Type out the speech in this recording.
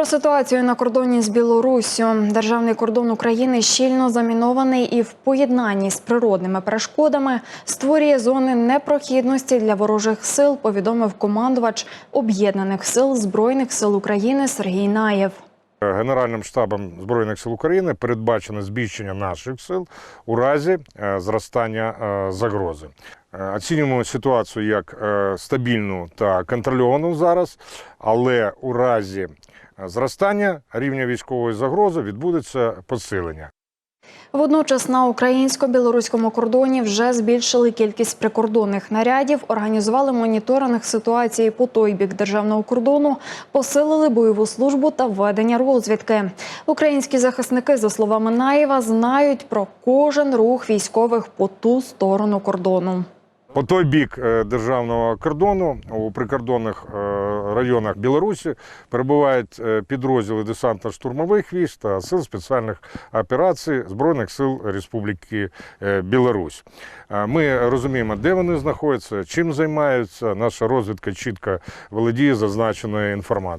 Про ситуацію на кордоні з Білоруссю. Державний кордон України щільно замінований і в поєднанні з природними перешкодами створює зони непрохідності для ворожих сил. Повідомив командувач об'єднаних сил збройних сил України Сергій Наєв. Генеральним штабом Збройних сил України передбачено збільшення наших сил у разі е, зростання е, загрози. Е, Оцінюємо ситуацію як стабільну та контрольовану зараз, але у разі зростання рівня військової загрози відбудеться посилення. Водночас на українсько-білоруському кордоні вже збільшили кількість прикордонних нарядів, організували моніторинг ситуації по той бік державного кордону, посилили бойову службу та ведення розвідки. Українські захисники, за словами Наєва, знають про кожен рух військових по ту сторону кордону. По той бік е, державного кордону у прикордонних е, районах Білорусі перебувають е, підрозділи десантно-штурмових військ та сил спеціальних операцій Збройних сил Республіки е, Білорусь. Е, Ми розуміємо, де вони знаходяться, чим займаються. Наша розвідка чітко володіє зазначеною інформацією.